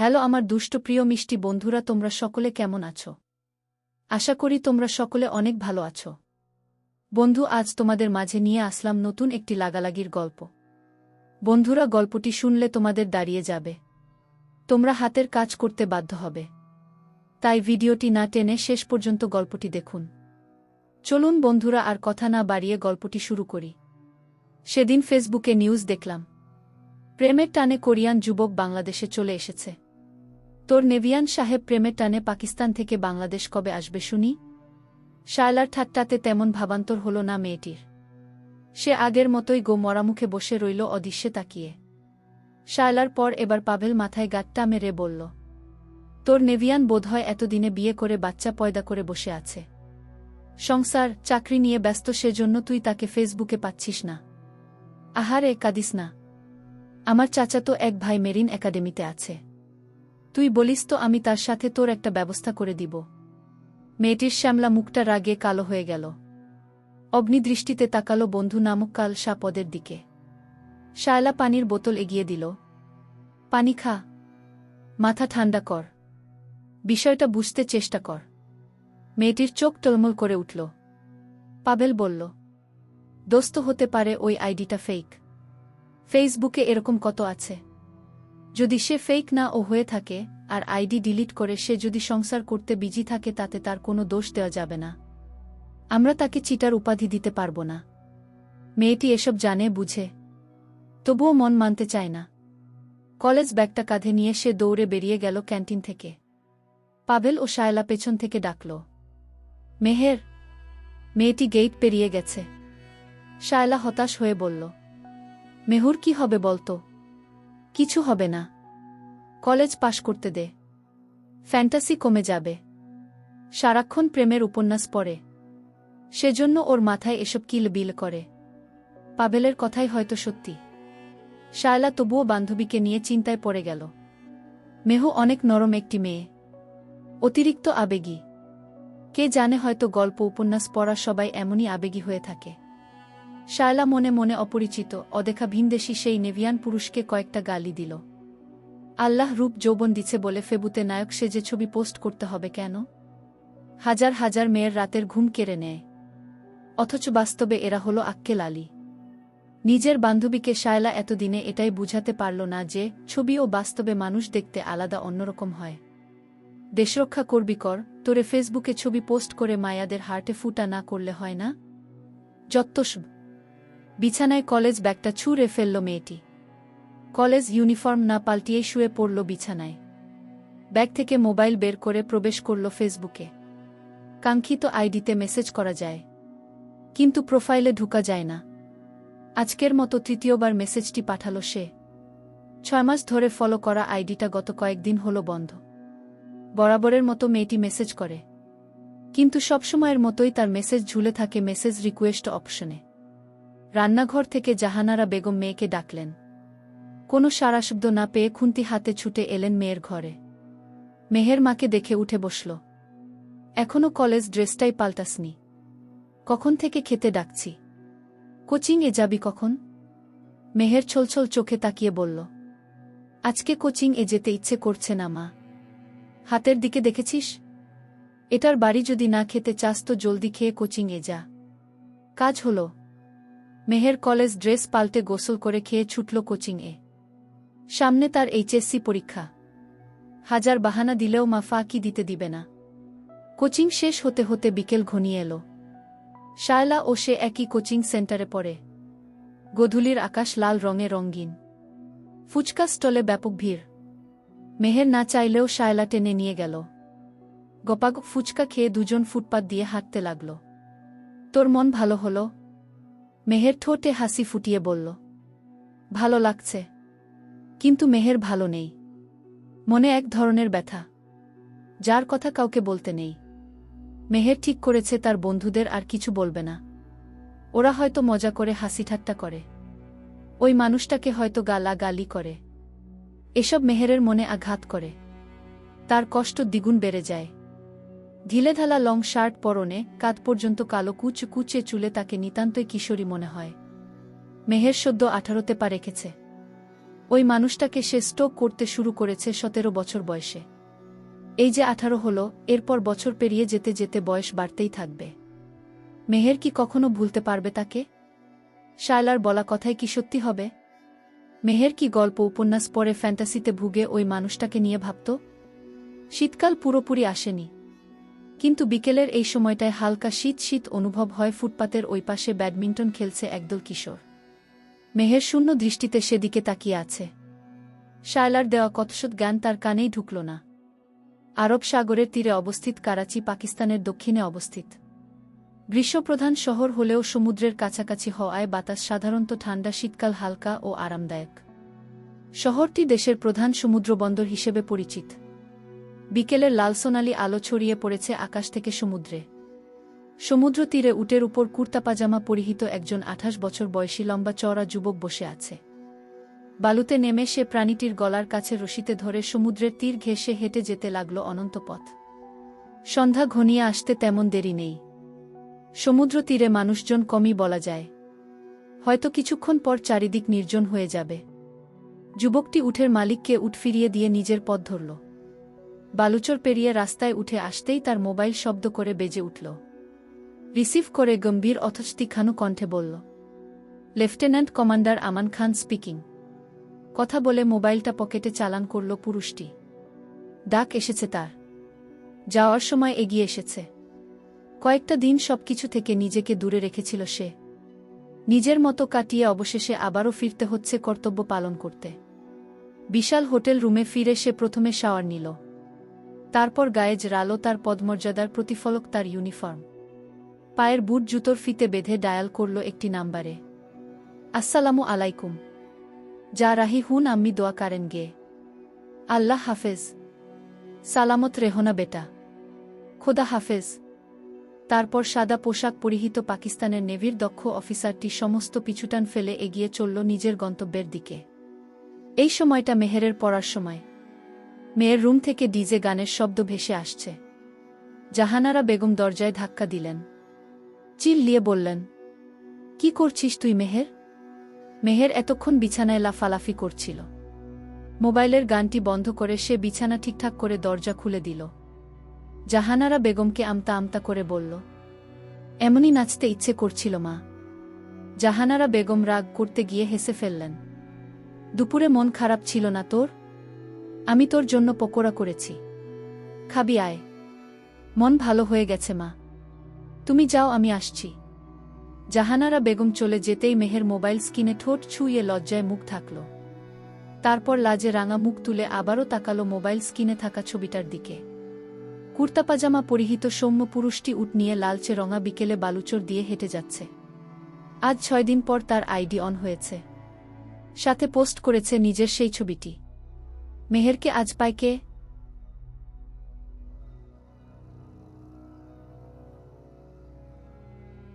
Hello আমার দুষ্ট প্রিয় মিষ্টি বন্ধুরা, তোমরা সকলে কেমন আছো? আশা করি তোমরা সকলে অনেক ভালো আছো। বন্ধু, আজ তোমাদের মাঝে নিয়ে আসলাম নতুন একটি লাগালাগির গল্প। বন্ধুরা, গল্পটি শুনলে তোমাদের দাঁড়িয়ে যাবে। তোমরা হাতের কাজ করতে বাধ্য হবে। তাই ভিডিওটি না টেনে শেষ পর্যন্ত গল্পটি দেখুন। চলুন বন্ধুরা, আর কথা না বাড়িয়ে গল্পটি শুরু করি। সেদিন ফেসবুকে নিউজ দেখলাম। প্রেমের টানে কোরিয়ান যুবক বাংলাদেশে চলে এসেছে। তোর নেভিয়ান সাহেব প্রেমের টানে পাকিস্তান থেকে বাংলাদেশ কবে আসবে শুনি? শায়লার ঠাট্টাতে তেমন ভাবান্তর হল না মেয়েটির। সে আগের মতোই গো মরামুখে বসে রইল অদৃশ্যে তাকিয়ে। শায়লার পর এবার পাভেল মাথায় গাট্টা মেরে বলল, তোর নেভিয়ান বোধহয় এতদিনে বিয়ে করে বাচ্চা পয়দা করে বসে আছে। সংসার, চাকরি নিয়ে ব্যস্ত সেজন্য তুই তাকে ফেসবুকে পাচ্ছিস না। আহারে, কাদিস না। আমার চাচাতো এক ভাই মেরিন একাডেমিতে আছে। তুই বলিস তো আমি তার সাথে তোর একটা ব্যবস্থা করে দিব। মেয়েটির শ্যামলা মুখটা রাগে কালো হয়ে গেল। অগ্নিদৃষ্টিতে তাকালো বন্ধু নামক কাল সাপদের দিকে। শায়লা পানির বোতল এগিয়ে দিল। পানি খা। মাথা ঠান্ডা কর। বিষয়টা বুঝতে চেষ্টা কর। মেয়েটির চোখ টলমল করে উঠল। পাবেল বলল, দোস্ত হতে পারে ওই আইডিটা ফেক। ফেসবুকে এরকম কত আছে? যদি সে ফেক না ও হয়ে থাকে, আর আইডি ডিলিট করে সে যদি সংসার করতে বিজি থাকে তাতে তার কোনো দোষ দেওয়া যাবে না। আমরা তাকে চিটার উপাধি দিতে পারব না। মেয়েটি এসব জানে, বুঝে। তবুও মন মানতে চায় না। কলেজ ব্যাগটা কাঁধে নিয়ে সে দৌড়ে বেরিয়ে গেল ক্যান্টিন থেকে। পাবেল ও শায়লা পেছন থেকে ডাকল। মেহের, মেয়েটি গেট পেরিয়ে গেছে। শায়লা হতাশ হয়ে বলল, মেহুর কি হবে বলতো? কিছু হবে না। কলেজ পাশ করতে দে। ফ্যান্টাসি কমে যাবে। সারাক্ষণ প্রেমের উপন্যাস পড়ে। সেজন্য ওর মাথায় এসব কিল বিল করে। পাবেলের কথাই হয়তো সত্যি। শায়লা তবুও বান্ধবীকে নিয়ে চিন্তায় পড়ে গেল। মেহু অনেক নরম একটি মেয়ে। অতিরিক্ত আবেগী। কে জানে হয়তো গল্প উপন্যাস পড়া সবাই এমনই আবেগী হয়ে থাকে। শায়লা মনে মনে অপরিচিত, অদেখা ভিনদেশী সেই নেভিয়ান পুরুষকে কয়েকটা গালি দিল। আল্লাহ রূপ যৌবন দিছে বলে ফেবুতে নায়ক সেজে ছবি পোস্ট করতে হবে কেন? হাজার হাজার মেয়ের রাতের ঘুম কেড়ে নেয়। অথচ বাস্তবে এরা হলো আক্কেল আলী। নিজের বান্ধবীকে শায়লা এতদিনে এটাই বুঝাতে পারল না যে, ছবি ও বাস্তবে মানুষ দেখতে আলাদা অন্যরকম হয়। দেশরক্ষা করবি কর, তোরে ফেসবুকে ছবি পোস্ট করে মায়াদের হার্টে ফুটা না করলে হয় না? যত্তসব বিছানায় কলেজ ব্যাগটা ছুঁড়ে ফেলল মেয়েটি। কলেজ ইউনিফর্ম না পাল্টিয়ে শুয়ে পড়ল বিছানায়। ব্যাগ থেকে মোবাইল বের করে প্রবেশ করল ফেসবুকে। কাঙ্ক্ষিত আইডিতে মেসেজ করা যায়। কিন্তু প্রোফাইলে ঢুকা যায় না। আজকের মতো তৃতীয়বার মেসেজটি পাঠাল সে। ছয় মাস ধরে ফলো করা আইডিটা গত কয়েকদিন হল বন্ধ। বরাবরের মতো মেয়েটি মেসেজ করে। কিন্তু সবসময়ের মতোই তার মেসেজ ঝুলে থাকে মেসেজ রিকোয়েস্ট অপশনে। রান্নাঘর থেকে জাহানারা বেগম মেয়েকে ডাকলেন। কোনো সারাশব্দ না পেয়ে খুন্তি হাতে ছুটে এলেন মেয়ের ঘরে। মেহের মাকে দেখে উঠে বসল। এখনও কলেজ ড্রেসটাই পাল্টাসনি। কখন থেকে খেতে ডাকছি? কোচিং এ যাবি কখন? মেহের ছলছল চোখে তাকিয়ে বলল। আজকে কোচিং এ যেতে ইচ্ছে করছে না, মা। হাতের দিকে দেখেছিস? এটার বাড়ি যদি না খেতে চাস তো জলদি খেয়ে কোচিং এ যা। কাজ হলো। মেহের কলেজ ড্রেস পাল্টে গোসল করে খেয়ে ছুটল কোচিং এ সামনে তার এইচএসসি পরীক্ষা। হাজার বাহানা দিলেও মা ফাঁকি দিতে দিবে না। কোচিং শেষ হতে হতে বিকেল ঘনিয়ে এলো। শায়লা ও সে একই কোচিং সেন্টারে পড়ে। গধূলির আকাশ লাল রঙে রঙিন। ফুচকা স্টলে ব্যাপক ভিড়। মেহের না চাইলেও শায়লা টেনে নিয়ে গেল। গপাগ ফুচকা খেয়ে দুজন ফুটপাত দিয়ে হাঁটতে লাগল। তোর মন ভালো হলো? মেহের ঠোঁটে হাসি ফুটিয়ে বলল, ভালো লাগছে, কিন্তু মেহের ভালো নেই। মনে এক ধরনের ব্যথা, যার কথা কাউকে বলতে নেই। মেহের ঠিক করেছে তার বন্ধুদের আর কিছু বলবে না। ওরা হয়তো মজা করে, হাসি ঠাট্টা করে। ওই মানুষটাকে হয়তো গালা গালি করে। এসব মেহেরের মনে আঘাত করে। তার কষ্ট দ্বিগুণ বেড়ে যায়। ঢিলেঢালা লং শার্ট পরনে কাত পর্যন্ত কালো কুচ কুচে চুলে তাকে নিতান্তই কিশোরী মনে হয়। মেহের সদ্য আঠারোতে পা রেখেছে। ওই মানুষটাকে সে স্টোক করতে শুরু করেছে সতেরো বছর বয়সে। এই যে আঠারো হল, এরপর বছর পেরিয়ে যেতে যেতে বয়স বাড়তেই থাকবে। মেহের কি কখনো ভুলতে পারবে তাকে? শায়লার বলা কথাই কি সত্যি হবে? মেহের কি গল্প উপন্যাস পড়ে ফ্যান্টাসিতে ভুগে ওই মানুষটাকে নিয়ে ভাবত? শীতকাল পুরোপুরি আসেনি। কিন্তু বিকেলের এই সময়টায় হালকা শীত শীত অনুভব হয় ফুটপাতের ওই পাশে ব্যাডমিন্টন খেলছে একদল কিশোর। মেহের শূন্য দৃষ্টিতে সেদিকে তাকিয়ে আছে। শায়লার দেওয়া কতশত জ্ঞান তার কানেই ঢুকল না। আরব সাগরের তীরে অবস্থিত করাচি পাকিস্তানের দক্ষিণে অবস্থিত। গ্রীষ্মপ্রধান শহর হলেও সমুদ্রের কাছাকাছি হওয়ায় বাতাস সাধারণত ঠান্ডা, শীতকাল হালকা ও আরামদায়ক। শহরটি দেশের প্রধান সমুদ্রবন্দর হিসেবে পরিচিত। বিকেলের লালসোনালি আলো ছড়িয়ে পড়েছে আকাশ থেকে সমুদ্রে। সমুদ্র তীরে উটের উপর কুর্তা পাজামা পরিহিত একজন আঠাশ বছর বয়সী লম্বা চওড়া যুবক বসে আছে। বালুতে নেমে সে প্রাণীটির গলার কাছে রশিতে ধরে সমুদ্রের তীর ঘেঁষে হেঁটে যেতে লাগল অনন্ত পথ। সন্ধ্যা ঘনিয়ে আসতে তেমন দেরি নেই। সমুদ্র তীরে মানুষজন কমই বলা যায়। হয়তো কিছুক্ষণ পর চারিদিক নির্জন হয়ে যাবে। যুবকটি উঠের মালিককে উঠ ফিরিয়ে দিয়ে নিজের পথ ধরল। বালুচর পেরিয়ে রাস্তায় উঠে আসতেই তার মোবাইল শব্দ করে বেজে উঠল। রিসিভ করে গম্ভীর অথচ তীক্ষ্ণ কণ্ঠে বলল, lieutenant commander Aman Khan speaking. কথা বলে মোবাইলটা পকেটে চালান করল পুরুষটি। ডাক এসেছে তার। যাওয়ার সময় এগিয়ে এসেছে। কয়েকটা দিন সবকিছু থেকে নিজেকে দূরে রেখেছিল সে। নিজের মতো কাটিয়ে অবশেষে আবারও ফিরতে হচ্ছে কর্তব্য পালন করতে। বিশাল হোটেল রুমে ফিরে সে প্রথমে শাওয়ার নিল। তারপর গায়ে রালো তার পদমর্যাদার প্রতিফলক তার ইউনিফর্ম। পায়ের বুট জুতোর ফিতে বেঁধে ডায়াল করল একটি নাম্বারে। আসসালামু আলাইকুম। যা রাহি হুন আম্মি দোয়া কারেন গে। আল্লাহ হাফেজ। সালামত রেহনা বেটা। খোদা হাফেজ। তারপর সাদা পোশাক পরিহিত পাকিস্তানের নেভির দক্ষ অফিসারটি সমস্ত পিছুটান ফেলে এগিয়ে চলল নিজের গন্তব্যের দিকে। এই সময়টা মেহেরের পড়ার সময়। মেয়ের রুম থেকে ডিজে গানের শব্দ ভেসে আসছে। জাহানারা বেগম দরজায় ধাক্কা দিলেন। চিল্লিয়ে বললেন, কি করছিস তুই মেহের? মেহের এতক্ষণ বিছানায় লাফালাফি করছিল। মোবাইলের গানটি বন্ধ করে সে বিছানা ঠিকঠাক করে দরজা খুলে দিল। জাহানারা বেগমকে আমতা আমতা করে বলল, এমনই নাচতে ইচ্ছে করছিল মা। জাহানারা বেগম রাগ করতে গিয়ে হেসে ফেললেন, দুপুরে মন খারাপ ছিল না তোর? আমি তোর জন্য পকোড়া করেছি। খাবি, আয়। মন ভালো হয়ে গেছে, মা। তুমি যাও, আমি আসছি। জাহানারা বেগম চলে যেতেই মেহের মোবাইল স্ক্রিনে ঠোঁট ছুঁয়ে লজ্জায় মুখ থাকল তারপর লাজে রাঙা মুখ তুলে আবারও তাকালো মোবাইল স্ক্রিনে থাকা ছবিটার দিকে। কুর্তা পাজামা পরিহিত সৌম্য পুরুষটি উট নিয়ে লালচে রঙা বিকেলে বালুচর দিয়ে হেঁটে যাচ্ছে। আজ ছয় দিন পর তার আইডি অন হয়েছে। সাথে পোস্ট করেছে নিজের সেই ছবিটি। মেহেরকে আজ পায় কে